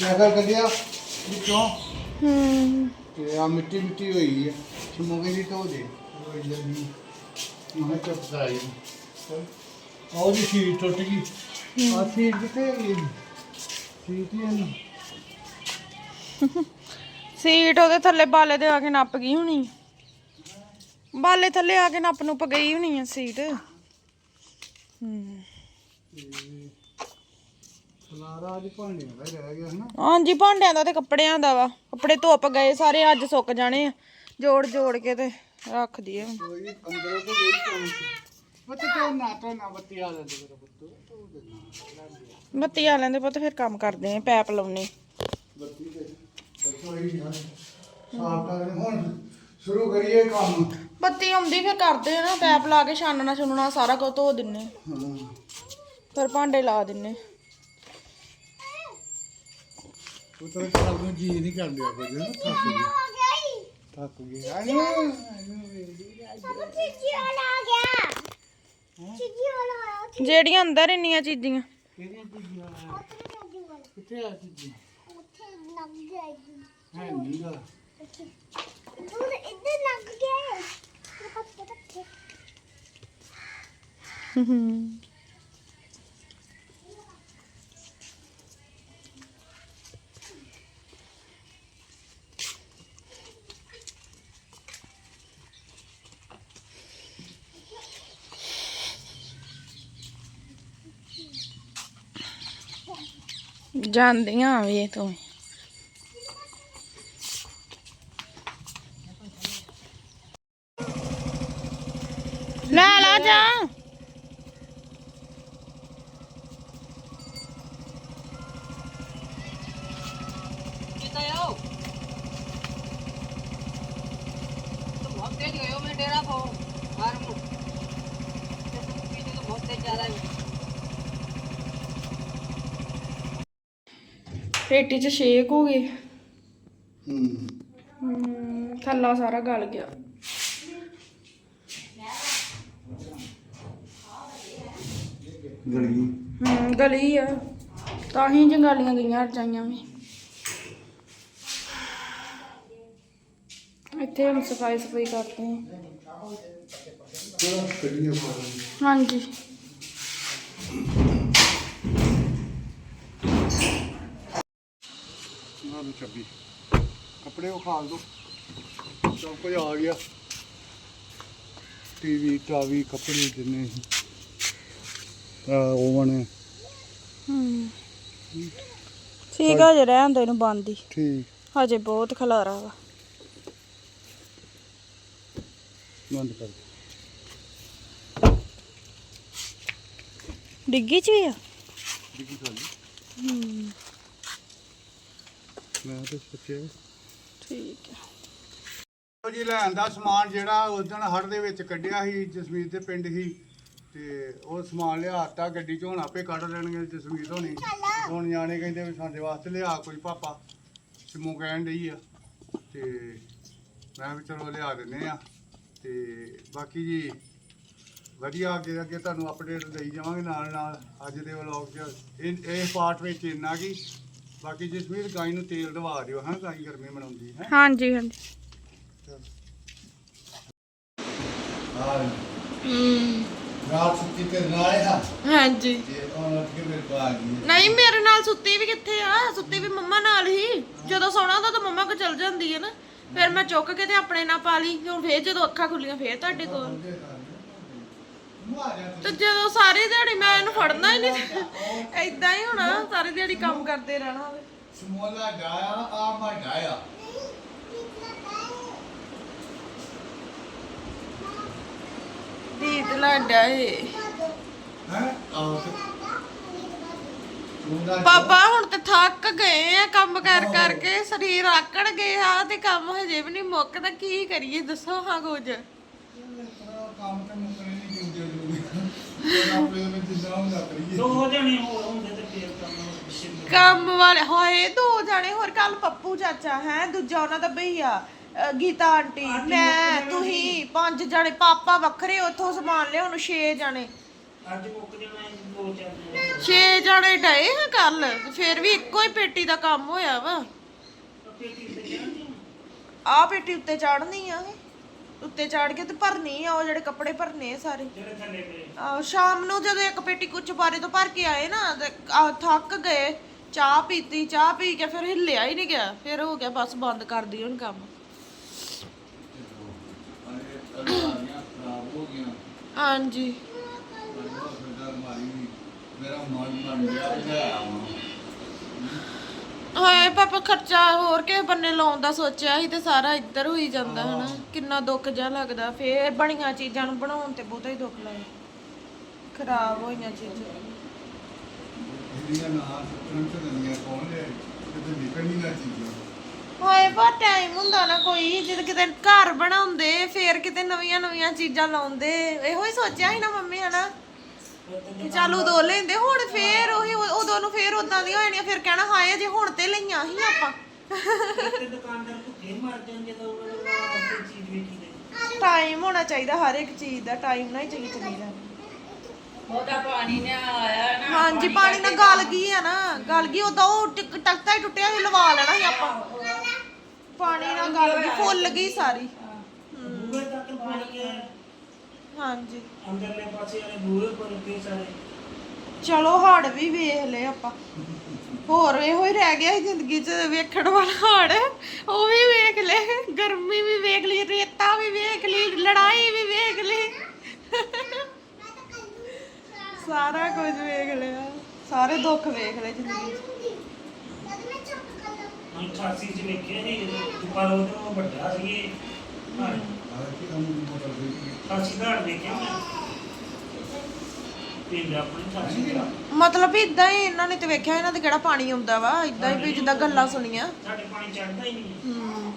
Cycle ਕੱਢਿਆ ਵਿੱਚੋਂ ਹੂੰ। ਤੇ ਆ ਮਿੱਟੀ ਮਿੱਟੀ ਹੋਈ ਹੈ। ਸਮੋਗੇ ਦੀ ਧੋ ਦੇ। ਰੋਈ ਜਲਦੀ ਮੈਂ ਚੁੱਪ ਕਰਾਈ। ਆਹ ਜੀ ਸ਼ੀਟ ਟੁੱਟ ਗਈ। ਆ ਸ਼ੀਟ ਕਿੱਥੇ ਗਈ ਸ਼ੀਟ ਹੀ ਹੈ ਨਾ। ਸੀਟ ਉਹਦੇ ਥੱਲੇ ਬਾਲੇ ਦੇ ਆ ਕੇ ਨੱਪ ਗਈ ਹੋਣੀ। ਬਾਲੇ ਥੱਲੇ ਆ ਕੇ ਨੱਪ ਨੂੰ ਗਈ ਹੋਣੀ ਆ ਸੀਟ। ਹੂੰ। ਖਲਾਰਾ ਅੱਜ ਭਾਂਡੇ ਦਾ ਹੀ ਰਹਿ ਗਿਆ ਹਨਾ। ਹਾਂਜੀ ਭਾਂਡਿਆਂ ਦਾ ਤੇ ਕੱਪੜਿਆਂ ਦਾ ਵਾ। ਕੱਪੜੇ ਧੁੱਪ ਗਏ ਸਾਰੇ ਅੱਜ ਸੁੱਕ ਜਾਣੇ ਆ। ਜੋੜ ਜੋੜ ਕੇ ਤੇ ਰੱਖ ਦਈਏ ਹੁਣ। ਕੋਈ ਅੰਦਰੋਂ ਤੋਂ ਗਈ ਕੌਣ ਬੱਤੇ ਤੇ ਨਾ ਤੋਂ ਨਾ ਬੱਤੀ ਆ ਜਾਂਦੀ ਮੇਰਾ ਪੁੱਤ। ਤੂੰ ਦੇ ਨਾ ਬੱਤੀ ਆ ਲੈਂਦੇ ਪੁੱਤ ਫਿਰ ਕੰਮ ਕਰਦੇ ਆ ਪੈਪ ਲਾਉਣੇ। ਬੱਤੀ ਦੇ ਚੱਲੋ ਹੀ ਨਾ ਸਾਫ਼ ਕਰ ਹੁਣ ਸ਼ੁਰੂ ਕਰੀਏ ਕੰਮ। ਬੱਤੀ ਆਉਂਦੀ ਫਿਰ ਕਰਦੇ ਆ ਨਾ ਪੈਪ ਲਾ ਕੇ ਛਾਨਣਾ ਛੁਨਣਾ ਸਾਰਾ ਕੁਝ ਧੋ ਦਿੰਨੇ ਹਾਂ। ਫਿਰ ਭਾਂਡੇ ਲਾ ਦਿੰਨੇ ਉਤਰ ਚੱਲ ਨੂੰ ਜੀ ਨਹੀਂ ਕਰ ਲਿਆ ਕੁਝ ਨਾ ਥੱਕ ਗਿਆ ਥੱਕ ਗਿਆ। ਆਨੂੰ ਜਿਹੜੀਆਂ ਅੰਦਰ ਇੰਨੀਆਂ ਚੀਜ਼ੀਆਂ। ਕਿਹੜੀਆਂ ਚੀਜ਼ਾਂ ਕਿੱਥੇ ਆ ਚੀਜ਼ਾਂ? ਹੈ ਨਹੀਂ ਗਾ। ਜਾਂਦੀਆਂ ਵੇ ਤੂੰ ਲੈ ਲਾ ਜਾ ਪੇਟੀ ਚ ਸ਼ੇਕ ਹੋ ਗਏ ਹੂੰ। ਹਮ, ਥੱਲਾ ਸਾਰਾ ਗਲ ਗਿਆ। ਗਲੀ। ਹਮ ਗਲੀ ਆ। ਤਾਂ ਹੀ ਜੰਗਾਲੀਆਂ ਗਈਆਂ ਰਜਾਈਆਂ ਵੀ। ਇੱਥੇ ਹੁਣ ਸਫ਼ਾਈ ਸਫ਼ਾਈ ਕਰਦੇ ਹਾਂ ਹਾਂਜੀ। ਨਾ ਨੂੰ ਚੱਬੀ। ਕੱਪੜੇ ਉਖਾਲ ਦੋ ਸਭ ਕੁਝ ਆ ਗਿਆ। ਟੀਵੀ ਟਾਵੀ ਕੱਪੜੇ ਜਿੰਨੇ ਸੀ। ਆ ਓਵਨ ਹਮ ਠੀਕ ਆ ਜੇ ਰਹਿਣ ਦੋ ਇਹਨੂੰ ਬੰਦ ਹੀ। ਠੀਕ। ਹਜੇ ਬਹੁਤ ਖਲਾਰਾ ਵਾ। ਬੰਦ ਕਰ ਡਿੱਗੀ ਚ ਵੀ ਆ? ਡਿੱਗੀ ਖਾਲੀ। ਹਮ ਮੈਂ ਤਾਂ ਸੋਚਿਆ ਠੀਕ ਆ ਉਹ ਜੀ ਲੈਣ ਦਾ ਸਮਾਨ ਜਿਹੜਾ ਉਸ ਦਿਨ ਹੜ ਦੇ ਵਿੱਚ ਕੱਢਿਆ ਸੀ ਜਸਮੀਤ ਦੇ ਪਿੰਡ ਸੀ ਤੇ ਉਹ ਸਮਾਨ ਲਿਆਤਾ ਗੱਡੀ 'ਚ ਹੁਣ ਆਪੇ ਕੱਢ ਲੈਣਗੇ ਜਸਮੀਤ ਹੋਣੀ। ਹੁਣ ਨਿਆਣੇ ਕਹਿੰਦੇ ਵੀ ਸਾਡੇ ਵਾਸਤੇ ਲਿਆ ਕੋਈ ਪਾਪਾ। ਸਿਮੂ ਕਹਿਣ ਡਈ ਆ। ਤੇ ਮੈਂ ਵੀ ਚਲੋ ਲਿਆ ਦਿੰਨੇ ਆ। ਤੇ ਬਾਕੀ ਜੀ ਵਧੀਆ ਅੱਗੇ ਅੱਗੇ ਤੁਹਾਨੂੰ ਅਪਡੇਟ ਦੇਈ ਜਾਵਾਂਗੇ ਨਾਲ ਨਾਲ ਅੱਜ ਦੇ ਵਲੌਗ 'ਚ। ਇਹ ਇਹ ਪਾਰਟ ਵਿੱਚ ਇੰਨਾ ਕੀ ਬਾਕੀ ਜਸਮੀਤ ਗਾਈ ਨੂੰ ਤੇਲ ਦਵਾ ਦਿਓ ਹਾਂ ਗਾਈ ਗਰਮੀ ਮਨਾਉਂਦੀ ਹੈ। ਹਾਂਜੀ ਹਾਂਜੀ। ਰਾਤ ਸੁੱਤੀ ਤੇ ਰਾਇਆ ਹਾਂਜੀ। ਤੇ ਉਹ ਉੱਠ ਕੇ ਮੇਰੇ ਕੋਲ ਆ ਗਈ ਨਹੀਂ ਮੇਰੇ ਨਾਲ ਸੁੱਤੀ ਵੀ ਕਿੱਥੇ ਆ? ਸੁੱਤੀ ਵੀ ਮੰਮਾ ਨਾਲ ਹੀ। ਜਦੋਂ ਸੌਣਾ ਹੁੰਦਾ ਤਾਂ ਮੰਮਾ ਕੋ ਚਲ ਜਾਂਦੀ ਹੈ ਨਾ। ਫਿਰ ਮੈਂ ਚੁੱਕ ਕੇ ਤੇ ਆਪਣੇ ਨਾਲ ਪਾ ਲਈ। ਹੁਣ ਫੇਰ ਜਦੋਂ ਅੱਖਾਂ ਖੁੱਲੀਆਂ ਫੇਰ ਤੁਹਾਡੇ ਕੋਲ। ਤੇ ਜਦੋਂ ਸਾਰੀ ਦਿਹਾੜੀ ਮੈਂ ਇਹਨੂੰ ਫੜਨਾ ਹੀ ਨਹੀਂ ਐਦਾਂ ਹੀ ਹੋਣਾ ਸਾਰੀ ਦਿਹਾੜੀ ਕੰਮ ਕਰਦੇ ਰਹਿਣਾ ਸਮੋਲਾ ਡਾਇਆ ਆ ਮਾ ਡਾਇਆ। ਦੀਦ ਲਾਡਾ ਏ ਹੈ? ਪਾਪਾ ਹੁਣ ਤੇ ਥੱਕ ਗਏ ਆ ਕੰਮ ਕਰ ਕਰਕੇ ਸਰੀਰ ਆਕੜ ਗਏ ਆ ਤੇ ਕੰਮ ਹਜੇ ਵੀ ਨਹੀਂ ਮੁੱਕਦਾ ਕੀ ਕਰੀਏ ਦੱਸੋ ਹਾਂ ਕੁਝ ਕੰਮ ਤੇ ਮੁਕਰੇ ਨਹੀਂ ਦਿੰਦੇ ਲੋਕ ਆਪਣੇ ਵਿੱਚ ਜਿੰਨਾ ਹੁੰਦਾ ਕਰੀਏ ਦੋ ਜਣੇ ਹੋਰ ਹੁੰਦੇ ਤੇ ਫੇਰ ਕੰਮ ਵਾਲੇ ਹੋਏ ਦੋ ਜਾਣੇ ਹੋਰ ਕੱਲ ਪੱਪੂ ਚਾਚਾ ਹੈ ਦੂਜਾ ਉਹਨਾਂ ਦਾ ਭਈਆ ਅ, ਗੀਤਾ ਆਂਟੀ ਮੈਂ ਤੁਸੀਂ ਪੰਜ ਜਾਣੇ ਪਾਪਾ ਵੱਖਰੇ ਉੱਥੋਂ ਸਮਾਨ ਲਿਆਉਣ ਨੂੰ 6 ਜਾਣੇ। ਅੱਜ ਮੁੱਕ ਜਾਣਾ ਇਹ ਦੋ ਚਾਰ ਦਿਨ ਛੇ ਜਣੇ ਡਏ ਹਾਂ ਕੱਲ ਫਿਰ ਵੀ ਇੱਕੋ ਹੀ ਪੇਟੀ ਦਾ ਕੰਮ ਹੋਇਆ ਵਾ। ਤੇ ਆ। ਪੇਟੀ ਉੱਤੇ ਚੜਨੀ ਆ ਇਹ। ਉੱਤੇ ਚੜ ਕੇ ਤੇ ਭਰਨੀ ਆ ਉਹ ਜਿਹੜੇ ਕੱਪੜੇ ਭਰਨੇ ਆ ਸਾਰੇ। ਜਿਹੜੇ ਥੱਲੇ ਪਏ ਆਹ, ਸ਼ਾਮ ਨੂੰ ਜਦੋਂ ਇੱਕ ਪੇਟੀ ਕੁਝ ਬਾਰੇ ਤੋਂ ਭਰ ਕੇ ਆਏ ਨਾ ਤੇ ਆਹ, ਥੱਕ ਗਏ ਚਾਹ ਪੀਤੀ ਚਾਹ ਪੀ ਕੇ ਫਿਰ ਹਿੱਲਿਆ ਹੀ ਨਹੀਂ ਗਿਆ ਫਿਰ ਹੋ ਗਿਆ ਬਸ ਬੰਦ ਕਰ ਦਿਓ ਹੁਣ ਕੰਮ। ਅਲਮਾਰੀਆਂ ਖਰਾਬ ਹੋ ਗਈਆਂ ਹਾਂਜੀ। ਮੈਨੂੰ ਫਿਰ ਅਲਮਾਰੀ ਵੀ ਮੇਰਾ ਮਨ ਮੰਨ ਗਿਆ ਲਿਆ ਹਾਏ ਪਾਪਾ ਖਰਚਾ ਹੋਰ ਕਿਸੇ ਬੰਨੇ ਲਾਉਣ ਦਾ ਸੋਚਿਆ ਸੀ ਤੇ ਸਾਰਾ ਇੱਧਰ ਹੋਈ ਜਾਂਦਾ ਹਨਾ। ਕਿੰਨਾ ਦੁੱਖ ਜਿਹਾ ਲੱਗਦਾ। ਫੇਰ ਬਣੀਆਂ ਚੀਜ਼ਾਂ ਨੂੰ ਬਣਾਉਣ ਤੇ ਬਹੁਤਾ ਹੀ ਦੁੱਖ ਲੱਗਦਾ। ਖਰਾਬ ਹੋਈਆਂ ਚੀਜ਼ਾਂ। ਇਹਦੀਆਂ ਨਾ ਸੁਣਨ ਤੇ ਦੁਨੀਆ ਕੌਣ ਲੈ ਕਿਤੇ ਨਿਕਲ ਨਹੀਂ ਨਾ ਚੀਜ਼ਾਂ। ਹਾਏ ਬਾ ਟਾਈਮ ਹੁੰਦਾ ਨਾ ਕੋਈ। ਜਦ ਕਿਤੇ ਘਰ ਬਣਾਉਂਦੇ ਫੇਰ ਕਿਤੇ ਨਵੀਆਂ ਨਵੀਆਂ ਚੀਜ਼ਾਂ ਲਾਉਂਦੇ। ਇਹੋ ਹੀ ਸੋਚਿਆ ਸੀ ਨਾ ਮੰਮੀ ਹਨਾ। ਕਿ ਚੱਲ ਉਦੋਂ ਲੈਂਦੇ ਹੁਣ ਫੇਰ ਉਹੀ ਉਦੋਂ ਨੂੰ ਫੇਰ ਉਦਾਂ ਦੀਆਂ ਹੋ ਜਾਣੀਆਂ ਫਿਰ ਕਹਿਣਾ ਹਾਏ ਜੇ ਹੁਣ ਤੇ ਲਈਆਂ ਸੀ ਆਪਾਂ। ਤੇ ਦੁਕਾਨਦਾਰ ਭੁੱਖੇ ਮਰ ਜਾਣ ਜਦੋਂ ਉਹਨਾਂ ਨੂੰ ਆਪਣੀ ਚੀਜ਼ ਵੇਚੀ ਦੇ। ਟਾਈਮ ਹੋਣਾ ਚਾਹੀਦਾ ਹਰ ਇੱਕ ਚੀਜ਼ ਦਾ ਟਾਈਮ ਨਾਲ ਹੀ ਚੱਲੀ ਚੱਲੀਦਾ ਉਹਦਾ ਪਾਣੀ ਨੇ ਆਇਆ ਨਾ ਹਾਂਜੀ ਪਾਣੀ ਨਾਲ ਗਲ ਗਈ ਆ ਨਾ ਗਲ ਗਈ ਉਦੋਂ ਉਹ ਟਿਕ- ਤਖਤਾ ਹੀ ਟੁੱਟਿਆ ਸੀ ਲਵਾ ਲੈਣਾ ਸੀ ਆਪਾਂ। ਪਾਣੀ ਨਾਲ ਗਲ ਗਈ ਫੁੱਲ ਗਈ ਸਾਰੀ। ਬੂਹੇ ਤੱਕ ਪਾਣ ਕੇ ਹਾਂਜੀ। ਅੰਦਰਲੇ ਪਾਸੇ ਵਾਲੇ ਬੂਹੇ ਪਰ ਕੇ ਸਾਰੇ। ਚਲੋ ਹੜ ਵੀ ਵੇਖ ਲਏ ਆਪਾਂ। ਹੋਰ ਇਹੋ ਹੀ ਰਹਿ ਗਿਆ ਸੀ ਜ਼ਿੰਦਗੀ 'ਚ ਵੇਖਣ ਵਾਲਾ ਹੜ। ਉਹ ਵੀ ਵੇਖ ਲਏ ਗਰਮੀ ਵੀ ਵੇਖ ਲਈ ਰੇਤਾ ਵੀ ਵੇਖ ਲਈ ਲੜਾਈ ਵੀ ਵੇਖ ਲਈ। ਸਾਰਾ ਕੁਝ ਵੇਖ ਲਿਆ ਸਾਰੇ ਦੁੱਖ ਵੇਖ ਲਏ ਜ਼ਿੰਦਗੀ 'ਚ। ਹੁਣ 88 ਚ ਵੇਖਿਆ ਸੀ ਪਰ ਉਹ ਤੋਂ ਵੱਡਾ ਸੀ ਇਹ ਹਾਂ ਆਹ ਕੀ ਕੰਮ ਮੋਟਰ ਦੇ 88 ਦਾ ਵੇਖਿਆ ਮੈਂ ਪਿੰਡ ਆਪਣੇ 88 ਦਾ ਮਤਲਬ ਵੀ ਇਦਾਂ ਹੀ ਇਹਨਾਂ ਨੇ ਤੇ ਵੇਖਿਆ, ਇਹਨਾਂ ਦੇ ਕਿਹੜਾ ਪਾਣੀ ਆਉਂਦਾ ਵਾ? ਇਦਾਂ ਹੀ ਵੀ ਜਿੱਦਾਂ ਗੱਲਾਂ ਸੁਣੀਆਂ। ਸਾਡੇ ਪਾਣੀ ਚੜਦਾ ਹੀ। ਨਹੀਂ ਹੂੰ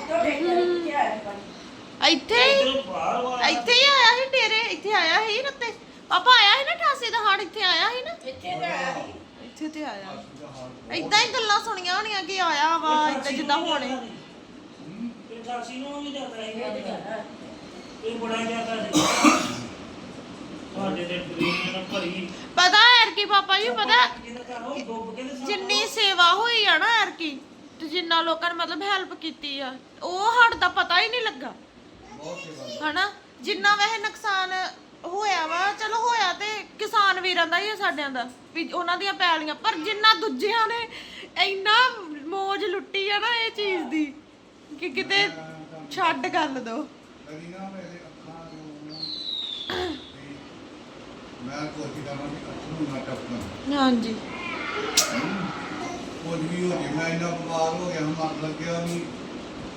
ਇੱਥੇ ਇੱਥੇ ਹੀ ਇਧਰੋਂ ਬਾਹਰ ਵਾ ਇੱਥੇ ਹੀ ਆਇਆ ਸੀ ਡੇਰੇ, ਇੱਥੇ ਆਇਆ ਸੀ ਰੱਤੇ ਪਾਪਾ, ਆਇਆ ਸੀ ਨਾ 88 ਦਾ ਹੜ? ਇੱਥੇ ਆਇਆ ਸੀ ਨਾ? ਇੱਥੇ ਤੇ ਆਇਆ। ਇਦਾਂ ਹੀ ਗੱਲਾਂ ਸੁਣੀਆਂ ਹੋਣੀਆਂ ਕਿ ਆਇਆ ਵਾ ਇਦਾਂ ਜਿੱਦਾਂ ਹੋਣੇ। 88 ਨੂੰ ਵੀ ਜਾਂਦਾ ਹੈ। ਇਹ ਬੜਾ ਜ਼ਿਆਦਾ ਸੀ ਸਾਡੇ ਦੇ ਡਰੇਨ ਨਾਲ ਭਰੀ। ਪਤਾ ਹੈ ਕਿ ਪਾਪਾ ਜੀ ਪਤਾ ਜਿਹਦਾ ਘਰ ਉਹ ਡੁੱਬ ਕੇ ਤੇ ਸਭ ਜਿੰਨੀ ਸੇਵਾ ਹੋਈ ਆ ਨਾ ਐਰਕੀ ਤੇ ਜਿੰਨਾ ਲੋਕਾਂ ਨੇ ਮਤਲਬ ਹੈਲਪ ਕੀਤੀ ਆ ਉਹ ਹੜ ਦਾ ਪਤਾ ਹੀ ਨਹੀਂ ਲੱਗਾ। ਹਨਾ? ਜਿੰਨਾ ਵੈਸੇ ਨੁਕਸਾਨ ਹੋਇਆ ਵਾ ਚਲੋ ਹੋਇਆ ਤੇ ਕਿਸਾਨ ਵੀਰਾਂ ਦਾ ਹੀ ਆ ਸਾਡਿਆਂ ਦਾ ਵੀ ਉਹਨਾਂ ਦੀਆਂ ਪੈਲੀਆਂ ਪਰ ਜਿੰਨਾ ਦੂਜਿਆਂ ਨੇ ਇੰਨਾ ਮੋਜ ਲੁੱਟੀ ਆ ਨਾ ਇਹ ਚੀਜ਼ ਦੀ। ਕਿ ਕਿਤੇ ਛੱਡ ਗੱਲ ਦੋ। ਕਦੀ ਨਾ ਮੇਰੇ ਅੱਖਾਂ ਨੂੰ ਮੈਂ ਕੋਸ਼ਿਸ਼ ਕਰਾਂ ਕਿ ਅੱਖਾਂ ਨੂੰ ਨਾ ਟਪਕਣ ਹਾਂਜੀ। ਕੁਝ ਵੀ ਹੋ ਜੇ ਮੈਂ ਇੰਨਾ ਬਿਮਾਰ ਹੋ ਗਿਆ ਮਰ ਲੱਗਿਆ ਨਹੀਂ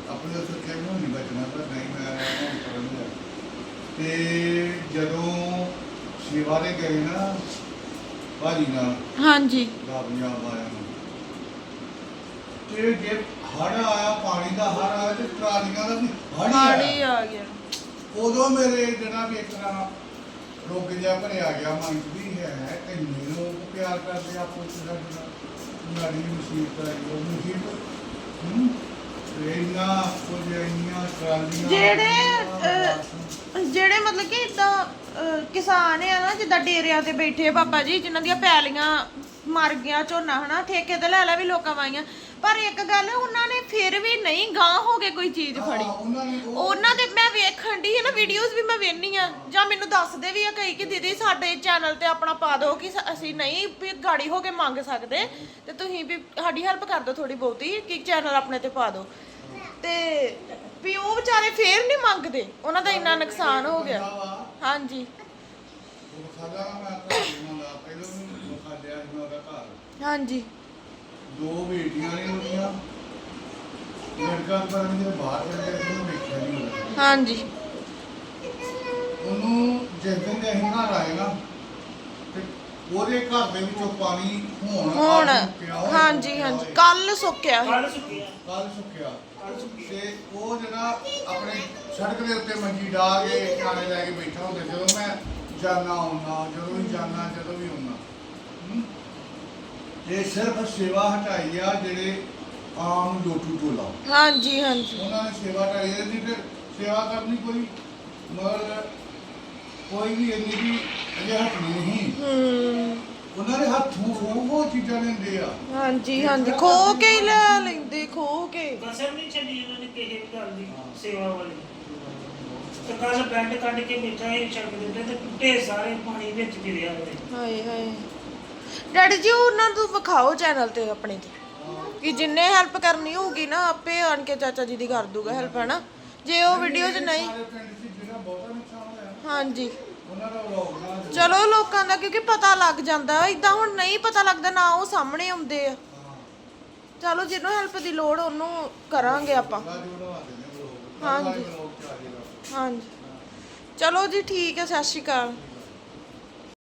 ਆਪਣੇ ਸੱਚੇ ਨੂੰ ਨਹੀਂ ਬਚਣਾ ਪਰ ਨਹੀਂ ਮੈਂ ਹੁਣ ਕਰਨ ਲਿਆ ਤੇ ਜਦੋਂ ਸੇਵਾ ਦੇ ਗਏ ਨਾ ਭਾਜੀ ਨਾਲ ਹਾਂਜੀ। ਕਾਮਯਾਬ ਆਇਆ। ਨੂੰ ਤੇ ਜੇ ਹੜ ਆਇਆ ਪਾਣੀ ਦਾ ਹੜ ਆਇਆ ਤੇ ਟਰਾਲੀਆਂ ਦਾ ਵੀ ਹੜ ਹੀ ਹਾੜੀ ਆਇਆ ਆ ਗਿਆ। ਉਦੋਂ ਮੇਰੇ ਜਿਹੜਾ ਵੀ ਇੱਕ ਤਰ੍ਹਾਂ ਰੁਕ ਜਿਹਾ ਭਰਿਆ ਗਿਆ ਮਨ 'ਚ ਵੀ ਹੈ ਇੰਨੇ ਲੋਕ ਪਿਆਰ ਕਰਦੇ ਆਪੋ ਵਿੱਚ ਦਾ ਨਾੜੀ ਮੁਸੀਬਤ ਆਈ ਉਹ ਮੁਸੀਬਤ। ਹੂੰ ਤੇ ਇੰਨਾ ਕੁਝ ਇੰਨੀਆਂ ਟਰਾਲੀਆਂ ਜਿਹੜੇ, ਇੰਨੀਆਂ ਅਹ, ਜਿਹੜੇ ਮਤਲਬ ਕਿ ਇਦਾਂ ਕਿਸਾਨ ਆ ਨਾ ਜਿੱਦਾਂ ਡੇਰਿਆਂ ਤੇ ਬੈਠੇ ਆ ਬਾਬਾ ਜੀ ਜਿਨ੍ਹਾਂ ਦੀਆਂ ਪੈਲੀਆਂ ਮਰ ਗਿਆ ਝੋਨਾ ਹਨਾ? ਠੇਕੇ ਤੇ ਲੈ ਲੈ ਵੀ ਲੋਕਾਂ ਵਾਈਆਂ ਪਰ ਇੱਕ ਗੱਲ ਉਹਨਾਂ ਨੇ ਫਿਰ ਵੀ ਨਹੀਂ ਗਾਂ ਹੋ ਕੇ ਕੋਈ ਚੀਜ਼ ਫੜੀ। ਉਹਨਾਂ ਨੇ ਉਹ ਉਹਨਾਂ ਦੇ ਮੈਂ ਵੇਖਣ ਦੀ ਹੈ ਨਾ ਵੀਡੀਓਜ਼ ਵੀ ਮੈਂ ਵੇਖਨੀ ਆ। ਜਾਂ ਮੈਨੂੰ ਦੱਸਦੇ ਵੀ ਆ ਕਈ ਕਿ ਦੀਦੀ ਸਾਡੇ ਚੈਨਲ ਤੇ ਆਪਣਾ ਪਾ ਦਿਓ ਕਿ ਸ- ਅਸੀਂ ਨਹੀਂ ਵੀ ਗਾੜੀ ਹੋ ਕੇ ਮੰਗ ਸਕਦੇ। ਤੇ ਤੁਸੀਂ ਵੀ ਸਾਡੀ ਹੈਲਪ ਕਰ ਦਿਓ ਥੋੜੀ ਬਹੁਤੀ ਕਿ ਚੈਨਲ ਆਪਣੇ ਤੇ ਪਾ ਦਿਓ। ਤੇ ਵੀ ਉਹ ਵਿਚਾਰੇ ਫੇਰ ਨਹੀਂ ਮੰਗਦੇ। ਉਹਨਾਂ ਦਾ ਇੰਨਾ ਨੁਕਸਾਨ ਹੋ ਗਿਆ। ਹਾਂਜੀ। ਉਹ ਖਾਦਾ ਮੈਂ ਘਰ ਉਹਨਾਂ ਦਾ। ਪਹਿਲਾਂ ਵੀ ਖਾਦਿਆ ਸੀ ਮੈਂ ਉਹਦਾ ਘਰ ਹਾਂਜੀ। ਦੋ ਬੇਟੀਆਂ ਨੇ ਉਹਦੀਆਂ। ਲੜਕਾ ਪਰ ਮੇਰੇ ਬਾਹਰ ਚਲੇ ਗਿਆ ਉਹਨੂੰ ਵੇਖਿਆ ਨਹੀਂ ਹਾਂਜੀ। ਉਹਨੂੰ ਜਿਸ ਦਿਨ ਦੇ ਅਸੀਂ ਘਰ ਆਏ ਨਾ ਤੇ ਉਹਦੇ ਘਰ ਦੇ ਵਿੱਚੋਂ ਪਾਣੀ ਹੁਣ ਹੁਣ। ਹਾਂਜੀ ਹਾਂਜੀ। ਕੱਲ ਸੁੱਕਿਆ ਸੀ। ਕੱਲ ਸੁੱਕਿਆ। ਕੱਲ ਸੁੱਕਿਆ। ਕੱਲ ਤੇ ਉਹ ਜਿਹੜਾ ਆਪਣੇ ਸੜਕ ਦੇ ਉੱਤੇ ਮੰਜੀ ਡਾ ਕੇ ਖਾਣੇ ਲੈ ਕੇ ਬੈਠਾ ਹੁੰਦਾ ਜਦੋਂ ਮੈਂ ਜਾਣਾ ਆਉਣਾ ਜਦੋਂ ਵੀ ਜਾਣਾ ਜਦੋਂ ਵੀ ਆਉਣਾ? ਇਹ ਸਿਰਫ ਸੇਵਾ ਹਟਾਈ ਆ ਜਿਹੜੇ ਆਮ ਲੋਟੂ ਟੋਲਾ ਹਾਂਜੀ ਹਾਂਜੀ। ਉਹਨਾਂ ਨੇ ਸੇਵਾ ਕਰੀ ਹੈ ਜੀ ਤੇ ਸੇਵਾ ਕਰਨੀ ਕੋਈ ਮਗਰ ਕੋਈ ਵੀ ਇੰਨੀ ਵੀ ਅਜੇ ਹੱਥ ਨਹੀਂ ਹੂੰ। ਉਹਨਾਂ ਦੇ ਹੱਥੋਂ ਉਹ ਉਹ ਚੀਜ਼ਾਂ ਲੈਂਦੇ ਆ। ਹਾਂਜੀ ਹਾਂਜੀ ਖੋ ਕੇ ਹੀ ਲੈ ਲੈਂਦੇ। ਖੋ ਕੇ। ਕਸਰ ਨਹੀਂ ਛੱਡੀ ਉਹਨਾਂ ਨੇ ਕਿਸੇ ਵੀ ਗੱਲ ਦੀ ਸੇਵਾ ਵਾਲੀ। ਤੇ ਕੱਲ ਬੈੱਡ ਕੱਢ ਕੇ ਮਿੱਠਾ ਹੀ ਛੱਡ ਦਿੱਤੇ ਤੇ ਟੁੱਟੇ ਸਾਰੇ ਪਾਣੀ ਵਿੱਚ ਗਿਰਿਆ ਉਹਦੇ ਹਾਏ ਹਾਏ। ਡੈਡੀ ਜੀ, ਉਹਨਾਂ ਨੂੰ ਵਿਖਾਓ ਚੈਨਲ ਤੇ ਆਪਣੇ ਤੇ। ਕਿ ਜਿੰਨੇ ਹੈਲਪ ਕਰਨੀ ਹੋਊਗੀ ਨਾ, ਆਪੇ ਆਣ ਕੇ ਚਾਚਾ ਜੀ ਦੀ ਕਰ ਦੂਗਾ ਹੈਲਪ ਹਨਾ? ਜੇ ਉਹ ਵੀਡੀਓ 'ਚ ਨਹੀਂ ਹਾਂਜੀ। ਚਲੋ ਲੋਕਾਂ ਦਾ, ਕਿਉਂਕਿ ਪਤਾ ਲੱਗ ਜਾਂਦਾ। ਇਦਾਂ ਹੁਣ ਨਹੀਂ ਪਤਾ ਲੱਗਦਾ, ਨਾ ਉਹ ਸਾਹਮਣੇ ਆਉਂਦੇ ਆ। ਚਲੋ, ਜਿਹਨੂੰ ਹੈਲਪ ਦੀ ਲੋੜ, ਉਹਨੂੰ ਕਰਾਂਗੇ ਆਪਾਂ। ਹਾਂਜੀ। ਹਾਂਜੀ। ਚਲੋ ਜੀ, ਠੀਕ ਹੈ, ਸਤਿ ਸ਼੍ਰੀ ਅਕਾਲ।